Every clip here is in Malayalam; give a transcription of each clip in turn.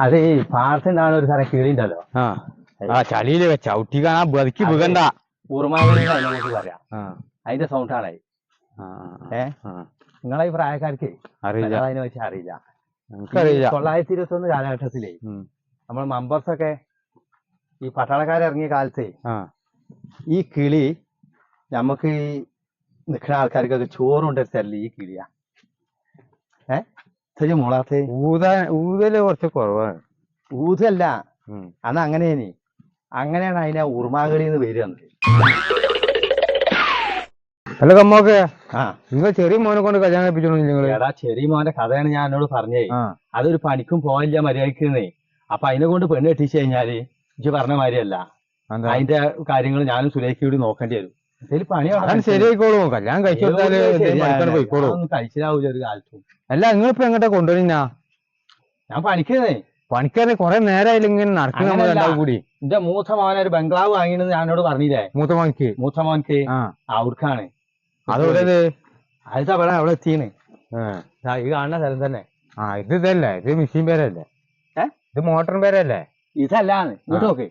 അത് ഈ ഒരു സ്ഥലം കിളി ഉണ്ടല്ലോ ആ. ആ ചളിയിൽ ചവിട്ടി കാണാ ബതിക്ക് അതെ. വീകണ്ട ഉറുമാവിളി നമുക്ക് പറയാം. ആ. അതിന്റെ സൗണ്ടാണ് ആ, ഏ? ആ, നിങ്ങളെ ഈ പ്രായക്കാർക്ക് അറിയില്ല. അതിനെ വെച്ച് അറിയില്ല. എനിക്കറിയില്ല. ഈ തൊള്ളായിരത്തി ഇരുപത്തി ഒന്ന് കാലഘട്ടത്തിലേ ഉം. നമ്മൾ മെമ്പേഴ്സ് ഒക്കെ ഈ പട്ടാളക്കാർ ഇറങ്ങിയ കാലത്ത് ആ. ഈ കിളി നമുക്ക് ഈ നിൽക്കുന്ന ആൾക്കാർക്കൊക്കെ ചോറുണ്ട് തരൽ ഈ കിളിയാ. ശരി മോളാത്തെ. ഊതാ ഊതൽ കുറച്ച് കുറവാണ്. ഊതല്ല. അന്ന് അങ്ങനെയാണ് അങ്ങനെയാണ് അതിനെ ഉറുമാകളി എന്ന് പേര് വന്നത് അല്ല കമ്മോക്ക് ആ. നിങ്ങൾ ചെറിയ മോനെ കൊണ്ട് കല്യാണം കഴിപ്പിച്ചോളൂ നിങ്ങൾ എടാ ചെറിയ മോന്റെ കഥയാണ് ഞാൻ എന്നോട് പറഞ്ഞേ. അതൊരു പണിക്കും പോയില്ല മര്യാദക്കുന്നേ അപ്പൊ അതിനെ കൊണ്ട് പെണ്ണ് കെട്ടിച്ചു കഴിഞ്ഞാൽ ഇജ്ജ് പറഞ്ഞ മാതിരിയല്ല. അതിന്റെ കാര്യങ്ങൾ ഞാനും സുരേഖയോട് കൂടി നോക്കേണ്ടി വരും. ശരിയായിക്കോളും. കല്യാണം കഴിച്ചു കൊടുത്താൽ പോയിക്കോളും. കഴിച്ചിലാവൂല ഒരു കാലത്തും. അല്ല നിങ്ങളിപ്പോ എങ്ങോട്ടാ കൊണ്ടുവരുന്നാ ഞാൻ പണിക്കുന്നേ. പണിക്കാരെ കൊറേ നേരമായില്ല ഇങ്ങനെ നടക്കുന്ന നമ്മൾ കൂടി. എന്റെ മൂത്ത മോനെ ഒരു ബംഗ്ലാവ് വാങ്ങിയത് ഞാനോട് പറഞ്ഞില്ലേ? മൂത്ത മോൻക്ക്? അവർക്കാണ് അതോടത് അത് അവിടെ അവിടെ എത്തിയാണ് ഇത് കാണുന്ന സ്ഥലം തന്നെ. ആ ഇത് ഇതല്ലേ? ഇത് മെഷീൻ പേരല്ലേ? ഇത് മോട്ടർ പേരല്ലേ? ഇതല്ലാന്ന്. ഇങ്ങോട്ട് നോക്ക്.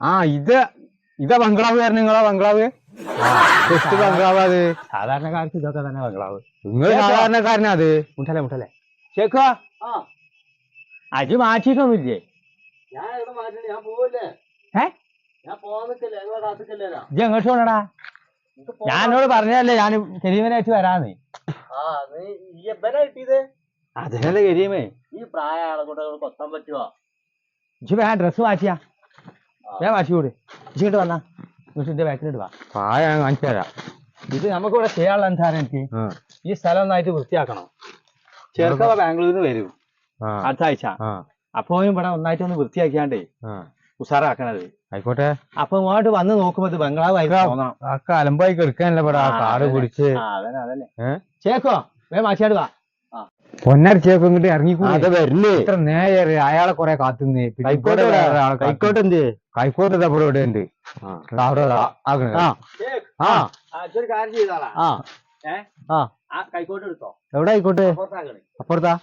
ആ ഇത് ഇതാ ബംഗ്ലാവ് കാരണം നിങ്ങളാ ബംഗ്ലാവ്? ടെസ്റ്റ് ബംഗ്ലാവ് അത്? സാധാരണക്കാർക്ക് ഇതൊക്കെ തന്നെ ബംഗ്ലാവ്. നിങ്ങൾ? സാധാരണക്കാരനാ അത്? മുട്ടല്ലേ മുട്ടല്ലേ? ചേക്കോ അജ് മാറ്റിയിട്ടൊന്നുമില്ലേ? ഇജ്ജ് എങ്ങോട്ട് പോണടാ? ഞാൻ എന്നോട് പറഞ്ഞതല്ലേ ഞാൻ കരീമനായിട്ട് വരാന്ന്. അതിനല്ലേ കരീമേ. ഈ പ്രായ കൊത്താൻ പറ്റുമോ ഇജ്ജ് വേഗം ഡ്രസ്സ് മാറ്റിയാ. ഞാൻ മാറ്റി കൂടി ഇജ്ജിട്ട് വന്നാ. വീട്ടിന്റെ ബാക്കിലിട്ട് വാ പായ ഞാൻ കാണിച്ചു തരാം. ഇത് നമുക്കിവിടെ ചെയ്യാനുള്ള എന്താണ് എനിക്ക്. ഈ സ്ഥലം നന്നായിട്ട് വൃത്തിയാക്കണം. ചെറുക്കവ ബാംഗ്ലൂരിൽ നിന്ന് വരും. അടുത്ത ആഴ്ച. അപ്പോ ഇവിടെ ഒന്നായിട്ട് ഒന്ന് വൃത്തിയാക്കിയാണ്ടേ. ഉഷാറാക്കണത് ആയിക്കോട്ടെ. അപ്പൊ ഇങ്ങോട്ട് വന്ന് നോക്കുമ്പോ ഇത് ബംഗ്ലാവ് തോന്നണം ആ കലമ്പായി കെടുക്കാനല്ലേ ഇവിടെ ആ ആ, കാട് അതന്നെ. പിടിച്ച്? അതന്നെ അതന്നെ. ചേക്കോ വേ. മാറ്റിയാട് വാ പൊന്നടിച്ചേക്ക് ഇങ്ങോട്ട് ഇറങ്ങിക്കൂടെ? ഇത്ര നേരെ അയാളെ കൊറേ കാത്തുന്നേ കൈക്കോട്ടെ എന്ത്? കൈക്കോട്ട് ഇതാ ഇവിടെ ഉണ്ട്. അവിടെ ദാ, ആക്കണ്. ആ. ആ. ഒരു കാര്യം ചെയ്താളാ. ആ. ആ. ആ എടുത്തോ? എവിടെ ആയിക്കോട്ടെ അപ്പുറത്താ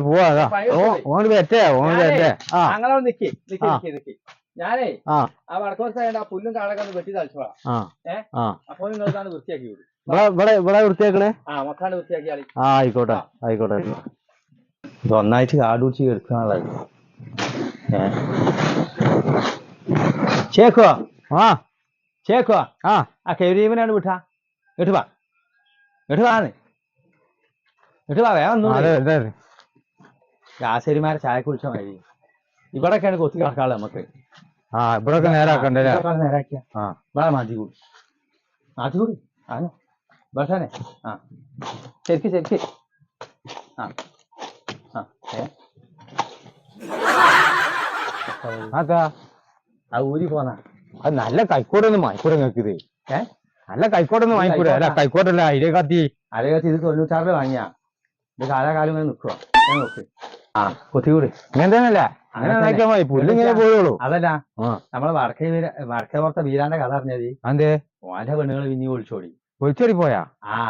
പോവാ അതാ. ഓ വെറ്റേ ഓൺ വെറ്റേ ആ. നിക്കി നിക്കി നിക്കി. ഞാനേ ആ. ആ വടക്കോട്ട് ആ പുല്ലും കാടൊക്കെ ഒന്ന് വെട്ടി തളിച്ചോളാം. ആ. ഏഹ് ആ. അപ്പോൾ നിങ്ങൾ ഇതാണ് വൃത്തിയാക്കി വിടും. ഇവിടെ ഇവിടെ ഇവിടെ വൃത്തിയാക്കണേ? ആ മക്കാണ്ട് വൃത്തിയാക്കിയാളി ആ ആയിക്കോട്ടെ ആയിക്കോട്ടെ. ഇത് ഒന്നായിട്ട് കാട് പിടിച്ച് എടുക്കാനുള്ളത് ചേക്കോ ആ. ചേക്കോ ആ. ആ കരീമിനാണ് വിട്ടാ. ഇട്ട് വാ. ഇട്ട് വാന്ന് ഇട്ട് വാ വേഗം ഒന്നും രാസരിമാരെ ചായ കുടിച്ച മതി ഇവിടെയൊക്കെയാണ് കൊത്തി കണക്കാളെ നമുക്ക് ആ ഇവിടെ ഒക്കെ നേരാക്കണ്ടേ നേരാക്കിയ. ആ. ഇവിടെ മാറ്റി കൂടി മതി കൂടി ആണോ ബസാനെ ആ. ശരിക്ക് ശരിക്ക്. ആ. ആ ഏ. അതാ ആ ഊരി പോന്നാ. അത് നല്ല കൈക്കോട്ടൊന്നും വാങ്ങിക്കൂടെ നിങ്ങൾക്ക് ഇത്. ഏ? നല്ല കൈക്കോട്ടൊന്നും വാങ്ങിക്കൂടെ അല്ല കൈക്കോട്ടല്ല അതിലെ കത്തി. അരകത്ത് ഇത് തൊണ്ണൂറ്റാറിൽ വാങ്ങിയാ. ഇത് കാലാകാലം ഇങ്ങനെ നിൽക്കുക നോക്ക്. ആ കൊത്തിക്കൂടി. ഇങ്ങനെ തന്നെയല്ലേ അങ്ങനെ. പോയുള്ളൂ. അതല്ല നമ്മളെ വടക്കേ വടക്കേ പുറത്തെ വീരാന്റെ കഥ അറിഞ്ഞത്? അതെ ഓന്റെ പെണ്ണുങ്ങൾ പിന്നെ ഒളിച്ചോടി. ഒളിച്ചോടി പോയാ? ആ.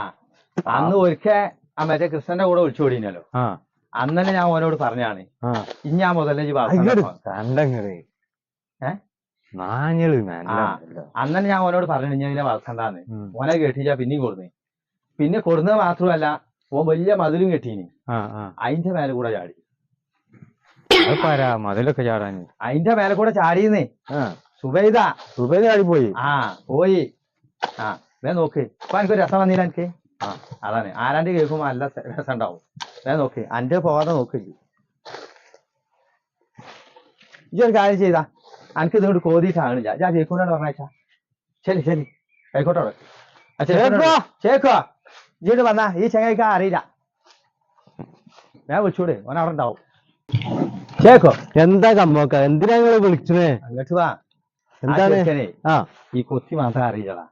അന്ന് ഒരിക്കൽ ആ മറ്റേ കൃഷ്ണന്റെ കൂടെ ഒളിച്ചോടിനല്ലോ. ആ. അന്ന് ഞാൻ ഓനോട് പറഞ്ഞാണ് ഇനി ആ മുതലേ കണ്ടങ്ങട്. ഏ? നാഞ്ഞൾ നല്ല ആ. അന്ന് തന്നെ ഞാൻ ഓനോട് പറഞ്ഞു ഇനി ഇതിനെ വളർത്തണ്ടാന്ന്. ഓനെ കെട്ടിച്ചാ പിന്നെയും കൊടുന്ന്. പിന്നെ കൊടുന്നത് മാത്രമല്ല ഓൻ വലിയ മതിലും കെട്ടീന്. അതിന്റെ മേലെ കൂടെ ചാടി. മതിലൊക്കെ ചാടാന് അതിന്റെ മേലെ കൂടെ ചാടിയെന്നേ സുബൈദ. സുബൈദ ചാടി പോയി ആ പോയി. ആ വേ നോക്ക്. ഇപ്പൊ എനിക്ക് രസം വന്നില്ല എനിക്ക് ആ. അതാണ്. ആരാണ്ട് കേൾക്കുമ്പോ നല്ല രസം ഉണ്ടാവും വേ നോക്ക്. അന്റെ പോകാതെ നോക്കില്ല ഈ ഒരു കാര്യം ചെയ്താ. എനിക്ക് ഇതുകൊണ്ട് കോതിയിട്ടാണില്ല ഞാൻ ജയിക്കൂടെ പറഞ്ഞാച്ചാ ശരി ശരി. ആയിക്കോട്ടെ ചേക്കോ? ചേക്കോ ഇങ്ങോട്ട് വന്നാ. ഈ ചെങ്ങയ്ക്ക അറിയില്ല. ഞാൻ വിളിച്ചൂടെ. ഓൻ അവിടെ ഉണ്ടാവും. ചേക്കോ എന്താ കമ്മോക്ക? എന്തിനാ നിങ്ങൾ വിളിച്ചത് അങ്ങോട്ട് വാ എന്താണ് ആ. ഈ കൊത്തി മാത്രം അറിയില്ലടാ.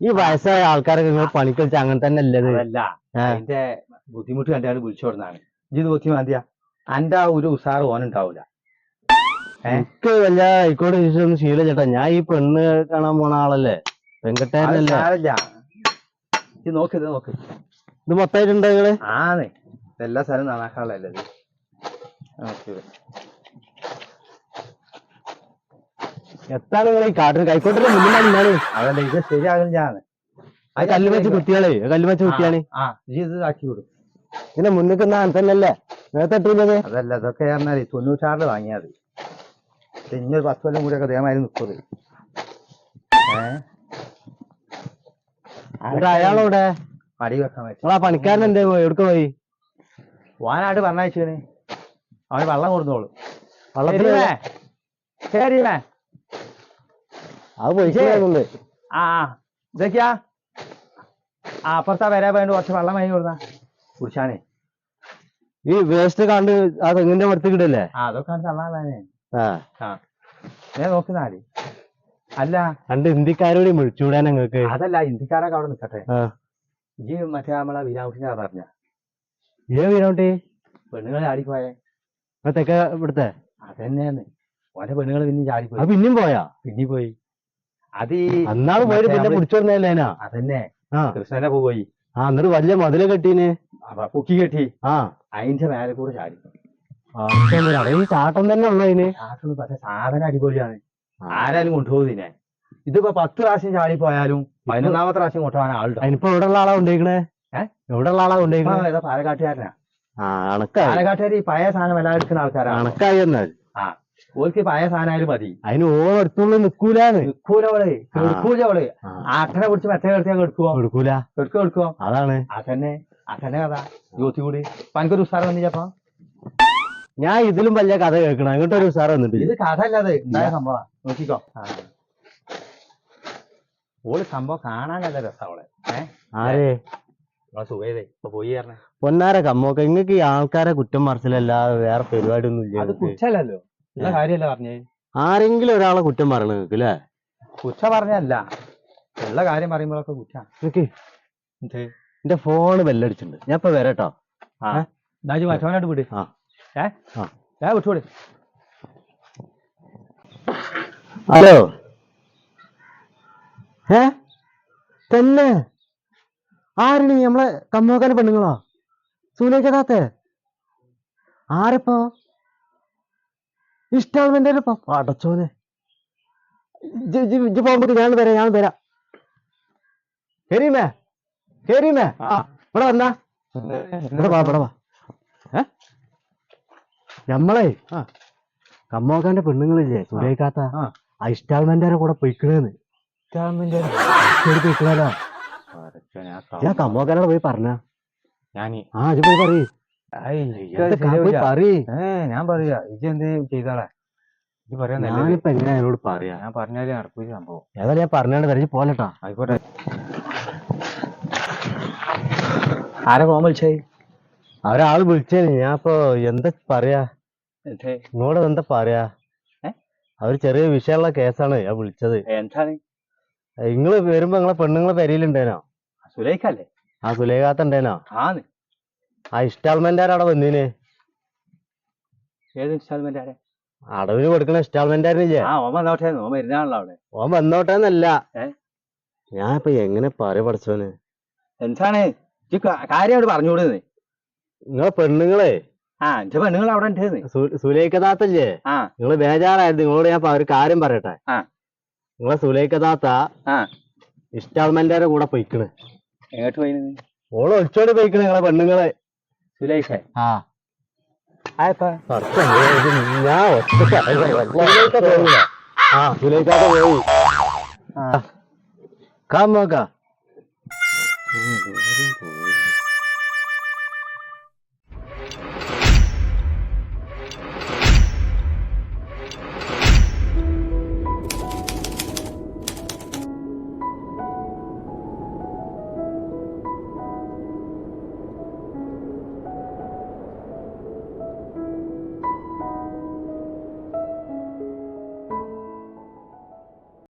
ഈ വയസ്സായ ആൾക്കാരൊക്കെ നിങ്ങൾ പണിക്ക് വെച്ച അങ്ങനെ തന്നെ അല്ലത് അല്ല. അതിന്റെ ബുദ്ധിമുട്ട് കണ്ടാണ് വിളിച്ചോടുന്നതാണ് ഇത് കൊത്തി മാന്തിയ. അന്റെ ആ ഒരു ഉസാറ് ഓനുണ്ടാവൂല? എനിക്ക് വല്ല ആയിക്കോട്ടെ ചോദിച്ചൊന്ന് ശീല ചേട്ടാ ഞാൻ ഈ പെണ്ണ് കാണാൻ പോണ ആളല്ലേ? ഇത് നോക്ക് ഇത് നോക്ക്. ഇത് മൊത്തമായിട്ടുണ്ടോ നിങ്ങൾ? ആന്ന്. എല്ലാ ഇത്? ഓക്കെ എത്താണ് നിങ്ങൾ ഈ കാട്ടിന് കൈക്കോട്ടിന്റെ മുന്നിലാണ് അതല്ല ഇത് ശരിയാകും ഞാൻ ആ കല്ല് വെച്ച് കുത്തിയാളേ. ആ കല്ല് വെച്ച് കുത്തിയാണ് ഇത് ആക്കി വിടും. ഇതിന്റെ മുന്നിൽ തന്നെയല്ലേ? നേരത്തെ ഇട്ടില്ലത് അതല്ല ഇതൊക്കെ പറഞ്ഞാൽ തൊണ്ണൂറ്റാറിൽ വാങ്ങിയത് ഇനിയൊരു പത്ത് കൊല്ലം അതേമാതിരി നിൽക്കുന്നത് ഏഹ് അയാളോടെ വെക്കാൻ പറ്റും. പണിക്കാരൻ എന്തേ പോയി? എവിടെ പോയി? വാനാട് പറഞ്ഞയച്ചാണ് അവന് വെള്ളം കൊടുത്തോളൂ. വള്ളത്തിലേ ശരിമേ അത് പോയിട്ടുണ്ട് ആ ഇതൊക്കെയാ? ആ അപ്പുറത്താ വരാൻ വേണ്ടി കുറച്ച് വെള്ളം വാങ്ങി കൊടുത്താ. കുടിച്ചാനേ. ഈ വേസ്റ്റ് കണ്ട് ആ തെങ്ങിന്റെ കിടല്ലേ ആ അതൊക്കെ ആ. ഞാൻ നോക്കുന്നാൽ അല്ല. രണ്ട് ഹിന്ദിക്കാരോട് വിളിച്ചുവിടാൻ ഞങ്ങൾക്ക് അതല്ല ഹിന്ദിക്കാരൊക്കെ അവിടെ നിൽക്കട്ടെ ഈ മറ്റേ നമ്മളെ വിനാകുട്ടിനെ പറഞ്ഞ. ഏ വീരോട്ടി പെണ്ണുങ്ങളെ ചാടിപ്പോയെ തെക്ക ഇവിടുത്തെ. അതന്നെയാണ്. ഓരോ പെണ്ണുങ്ങൾ പിന്നെ അത് ചാടിപ്പോയി പിന്നെയും പോയാ? പിന്നെ പോയി. അത് ഈ അന്നാൾ പോയിട്ട് പിന്നെ പിടിച്ചു പിടിച്ചോർന്നേലേനാ അതന്നെ. ആ. കൃഷ്ണനെ പോയി. ആ എന്നിട്ട് വലിയ മതിൽ കെട്ടീന്? അപ്പൊ പൊക്കി കെട്ടി. ആ. അതിന്റെ മേലെ കൂടെ ചാടി ആ, അവിടെ ഈ ചാട്ടം തന്നെ ഉള്ളു അതിന്? ചാട്ടൊന്നും പക്ഷെ സാധനം അടിപൊളിയാണ്. ആരായാലും ആരാലും കൊണ്ടുപോകുന്നതിനെ ഇതിപ്പോ പത്ത് പ്രാവശ്യം ചാടി പോയാലും പതിനൊന്നാമത്തെ പ്രാവശ്യം കൊണ്ടുപോകാൻ ആളുണ്ട്? അതിനിപ്പോ എവിടെ ഉള്ള ആളാ കൊണ്ടേക്കണേ ഏ? എവിടെ ഉള്ള ആളാ കൊണ്ടേക്കണേ ഏതാ പാലക്കാട്ടുകാരനാ? ആ അണക്കായി. പാലക്കാട്ടുകാർ ഈ പഴയ സാധനം എല്ലാം എടുക്കുന്ന ആൾക്കാരാണ്. അണക്കായി എന്നാൽ ആ ഓർക്ക് പഴയ സാധനമായാലും മതി. അതിന് ഓ അടുത്തുള്ള നിക്കൂലാണ് എടുക്കൂല അവൾ ആ. എടുക്കൂല അവൾ ആ, ആട്ടനെ പിടിച്ച് മറ്റേ കിടത്തിയാൽ എടുക്കുവോ എടുക്കൂല. എടുക്കോ എടുക്കോ? അതാണ്. അതന്നെ അതന്നെ കഥ. ജ്യോതി കൂടി. അപ്പൊ എനിക്കൊരു ഉസാറ് വന്നില്ലപ്പോ ഞാൻ ഇതിലും വലിയ കഥ കേൾക്കണം. അങ്ങോട്ടൊരു സാറ് വന്നിട്ട് ഇത് കഥ അല്ലാതെ ഉണ്ടായ സംഭവം നോക്കിക്കോ. ഓൾ സംഭവം കാണാനല്ല നല്ല രസാ അവളെ ഏഹ് ആരേ? പൊന്നാര കമ്മോക്ക. ഇങ്ങക്ക് ഈ ആൾക്കാരെ കുറ്റം മറിച്ചിലല്ലാതെ വേറെ പരിപാടി ഒന്നും ഇല്ല അത് ഉള്ള കാര്യല്ല പറഞ്ഞേ? ആരെങ്കിലും ഒരാളെ കുറ്റം പറയണ നിങ്ങക്ക് അല്ലേ കുറ്റ പറഞ്ഞല്ല ഉള്ള കാര്യം പറയുമ്പോഴൊക്കെ കുറ്റ. എന്റെ ഫോണ് ബെല്ലടിച്ചിട്ടുണ്ട്. ഞാൻ ഇപ്പൊ വരാട്ടോ മറ്റവനായിട്ട് വിട്. ആ. ഏ? ആ. ഏ വിട്ടുവിട് ഹലോ? ഏ? തന്നെ? ആരാണ് നമ്മളെ കമ്മോക്കാന്റെ പെണ്ണുങ്ങളോ? സൂനേക്കതാത്തെ ആരപ്പോ? ഇൻസ്റ്റാൾമെന്റ് അടച്ചോനെ. ഇജ്ജ് പോകുമ്പോ ഞാൻ വരാം ഞാൻ വരാം. കേരീമേ കേരീമേ ആ ഇവിടെ വന്നാ. ഇവിടെ വാ ഇവിടെ വാ. ഏ? നമ്മളെ. കമ്മോക്കാന്റെ പെണ്ണുങ്ങളില്ലേ? സുരേഖാത്ത ആ. ഇഷ്ടാൾമെന്റെ കൂടെ പൊയ്ക്കണേന്ന്. പൊയ്ക്കണല്ലോ ഞാൻ കമ്മോക്കാനോട് പോയി പറഞ്ഞ. ഞാൻ ആ ഇത് പോയി പറയ്. പറയ്. ഞാൻ പറയാ. ഇജ് എന്ത് ചെയ്താളെ? ഇജ് ഞാനിപ്പോ എങ്ങനെ അതിനോട് പറയാ? ഞാൻ പറഞ്ഞാലേ നടക്കൂല സംഭവം. ഏതായാലും ഞാൻ പറഞ്ഞാണ്ട് വരച്ച് പോലട്ടാ ആയിക്കോട്ടെ. ആരെ പോകാൻ വിളിച്ചേ? അവരാൾ വിളിച്ചേ ഞാൻ ഇപ്പൊ എന്താ പറയാ? നിങ്ങളോട് എന്താ പറയാ? അവർ ചെറിയ വിഷയമുള്ള കേസാണ് ഞാൻ വിളിച്ചത്. എന്താണ്? നിങ്ങൾ വരുമ്പോ നിങ്ങളെ പെണ്ണുങ്ങളെ പെരയിലുണ്ടേനോ സുലൈഖല്ലേ? ആ സുലേഖാത്ത ഉണ്ടേനോ ആന്ന്. ആ ഇൻസ്റ്റാൾമെന്റ് അവിടെ വന്നീന്? ഏത് ഇൻസ്റ്റാൾമെന്റ് ആരെ അടവിന് കൊടുക്കണ ഇൻസ്റ്റാൾമെന്റ് ആയിരുന്നില്ലേ ആ ഓൻ വന്നോട്ടെ. ഓൻ മരുന്നാണല്ലോ അവിടെ. ഓൻ വന്നോട്ടെന്നല്ല. ഏ? ഞാൻ ഇപ്പൊ എങ്ങനെ പറയ പഠിച്ചോന്? എന്താണ്? കാര്യം പറഞ്ഞുകൂടുന്നേ. നിങ്ങളെ പെണ്ണുങ്ങളെ? ആ എന്റെ പെണ്ണുങ്ങൾ അവിടെ ഉണ്ടെന്ന്. സുലേഖദാത്തല്ലേ ആ. നിങ്ങൾ ബേജാറായിരുന്നു നിങ്ങളോട് ഞാൻ ഒരു കാര്യം പറയട്ടെ? ആ. നിങ്ങളെ സുലേഖദാത്ത ആ. ഇൻസ്റ്റാൾമെന്റിന്റെ കൂടെ പൊയ്ക്കണ്. എങ്ങോട്ട് പോയി ഓൾ ഒളിച്ചോട് പോയിക്കണ് നിങ്ങളെ പെണ്ണുങ്ങളെ. സുലൈഷേ ആ. ആയപ്പാ. ഞാൻ ഒറ്റ ആ. പോയി